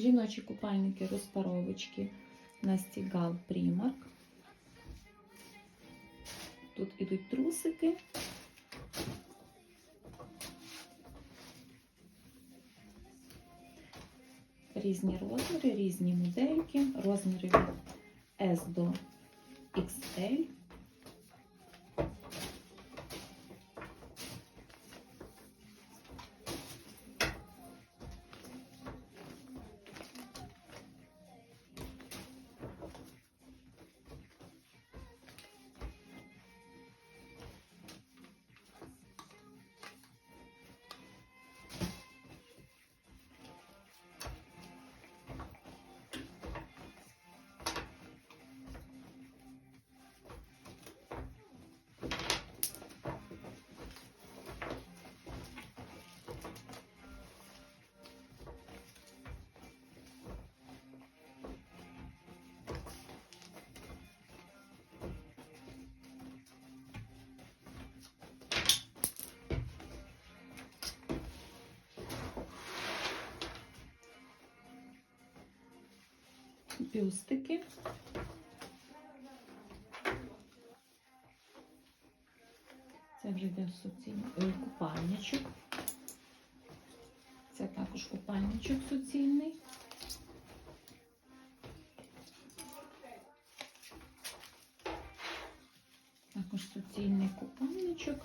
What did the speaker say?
Жіночі купальники розпаровочки Настігал Примарк. Тут ідуть трусики. Різні розміри, різні модельки, розміри S до XL. Бюстики. Це вже йде суцільний купальничок. Це також купальничок суцільний. Також суцільний купальничок.